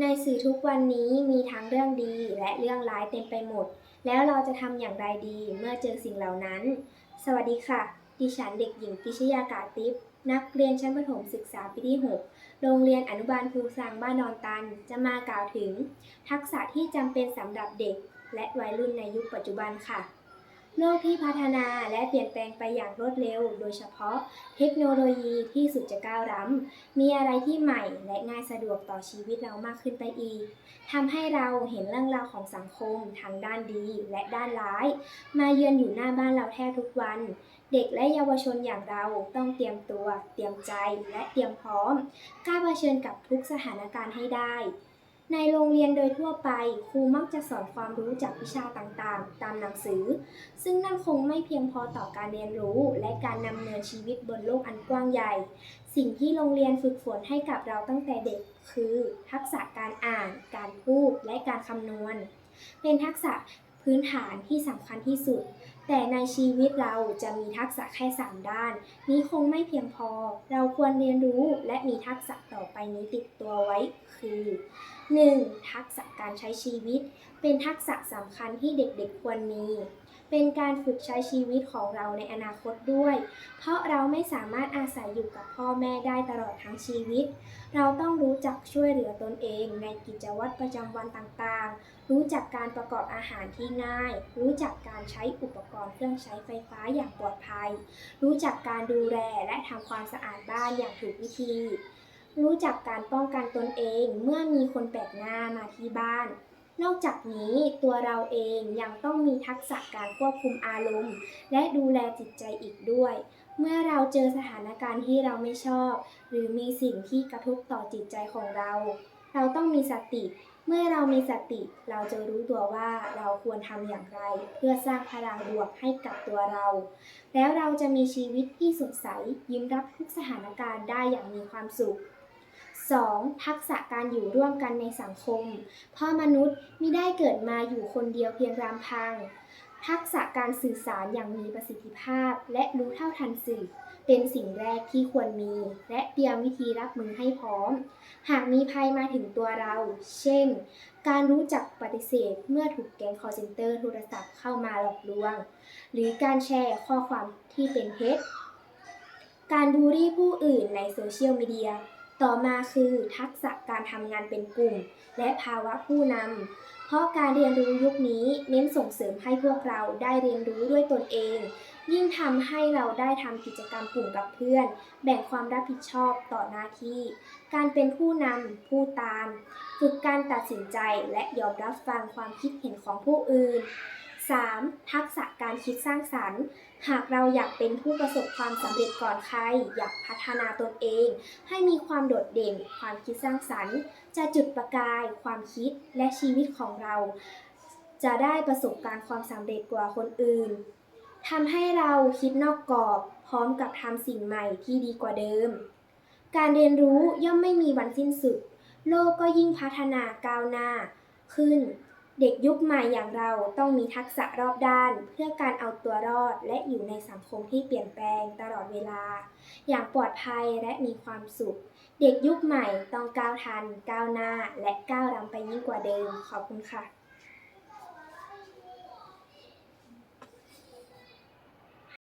ในสื่อทุกวันนี้มีทั้งเรื่องดีและเรื่องร้ายเต็มไปหมด แล้วเราจะทำอย่างไรดีเมื่อเจอสิ่งเหล่านั้น สวัสดีค่ะ ดิฉันเด็กหญิงพิชยากาติปนักเรียนชั้นประถมศึกษาปีที่ 6 โรงเรียนอนุบาลครูสางบ้านดอนตัน จะมากล่าวถึง ทักษะที่จำเป็นสำหรับเด็ก และวัยรุ่นในยุคปัจจุบันค่ะ โลกที่พัฒนาและเปลี่ยนแปลงไปอย่างรวดเร็ว โดยเฉพาะเทคโนโลยีที่สุดจะก้าวล้ำ มีอะไรที่ใหม่และง่ายสะดวกต่อชีวิตเรามากขึ้นไปอีก ทำให้เราเห็นเรื่องราวของสังคมทั้งด้านดีและด้านร้าย มาเยือนอยู่หน้าบ้านเราแทบทุกวัน เด็กและเยาวชนอย่างเราต้องเตรียมตัว เตรียมใจและเตรียมพร้อมกล้าเผชิญกับทุกสถานการณ์ให้ได้ ในโรงเรียนโดยทั่วไปครูมักจะสอนความรู้จากวิชาต่างๆ ตามหนังสือ ซึ่งนั่นคงไม่เพียงพอต่อการเรียนรู้และการนำเนินชีวิตบนโลกอันกว้างใหญ่ สิ่งที่โรงเรียนฝึกฝนให้กับเราตั้งแต่เด็ก คือ ทักษะการอ่าน การพูด และการคำนวณ เป็นทักษะ พื้นฐานที่สำคัญที่สุด แต่ในชีวิตเราจะมีทักษะแค่ 3 ด้าน นี้คงไม่เพียงพอ เราควรเรียนรู้และมีทักษะต่อไปนี้ติดตัวไว้คือ 1. ทักษะการใช้ชีวิต เป็นทักษะสำคัญที่เด็กๆควรมี เป็นการฝึกใช้ชีวิตของเราในอนาคตด้วย เพราะเราไม่สามารถอาศัยอยู่กับพ่อแม่ได้ตลอดทั้งชีวิต เราต้องรู้จักช่วยเหลือตนเองในกิจวัตรประจำวันต่างๆ รู้จักการประกอบอาหารที่ง่าย รู้จักการใช้อุปกรณ์เครื่องใช้ไฟฟ้าอย่างปลอดภัย รู้จักการดูแลและทำความสะอาดบ้านอย่างถูกวิธีรู้จักการป้องกันตนเองเมื่อมีคนแปลกหน้ามาที่บ้าน นอกจากนี้ตัวเราเองยังต้องมีทักษะการควบคุมอารมณ์ และดูแลจิตใจอีกด้วย เมื่อเราเจอสถานการณ์ที่เราไม่ชอบ หรือมีสิ่งที่กระทบต่อจิตใจของเรา เราต้องมีสติ เมื่อเรามีสติเราจะรู้ตัวว่าเราควรทำอย่างไร เพื่อสร้างพลังบวกให้กับตัวเรา แล้วเราจะมีชีวิตที่สดใสยิ้มรับทุกสถานการณ์ได้อย่างมีความสุข 2. ทักษะการอยู่ร่วมกันในสังคม เพราะมนุษย์มิได้เกิดมาอยู่คนเดียวเพียงลำพัง ทักษะการสื่อสารอย่างมีประสิทธิภาพ และรู้เท่าทันสื่อ เป็นสิ่งแรกที่ควรมี และเตรียมวิธีรับมือให้พร้อม หากมีภัยมาถึงตัวเรา เช่น การรู้จักปฏิเสธเมื่อถูกแก๊ง call center โทรศัพท์เข้ามาหลอกลวง หรือการแชร์ข้อความที่เป็นเท็จการบูลลี่ผู้อื่นในโซเชียลมีเดีย ต่อมาคือทักษะการทำงานเป็นกลุ่ม และภาวะผู้นำ เพราะการเรียนรู้ยุคนี้เน้นส่งเสริมให้พวกเราได้เรียนรู้ด้วยตนเอง ยิ่งทำให้เราได้ทำกิจกรรมกลุ่มกับเพื่อน แบ่งความรับผิดชอบต่อหน้าที่ การเป็นผู้นำผู้ตาม ฝึกการตัดสินใจและยอมรับฟังความคิดเห็นของผู้อื่น 3. ทักษะการคิดสร้างสรรค์ หากเราอยากเป็นผู้ประสบความสำเร็จก่อนใคร อยากพัฒนาตนเอง ให้มีความโดดเด่น ความคิดสร้างสรรค์ จะจุดประกาย ความคิดและชีวิตของเรา จะได้ประสบการณ์ความสำเร็จกว่าคนอื่นทำให้เราคิดนอกกรอบ พร้อมกับทำสิ่งใหม่ที่ดีกว่าเดิม การเรียนรู้ย่อมไม่มีวันสิ้นสุด โลกก็ยิ่งพัฒนาก้าวหน้าขึ้น เด็กยุคใหม่อย่างเราต้องมีทักษะรอบด้าน เพื่อการเอาตัวรอดและอยู่ในสังคมที่เปลี่ยนแปลงตลอดเวลา อย่างปลอดภัยและมีความสุข เด็กยุคใหม่ต้องก้าวทัน ก้าวหน้า และก้าวล้ำไปยิ่งกว่าเดิม ขอบคุณค่ะ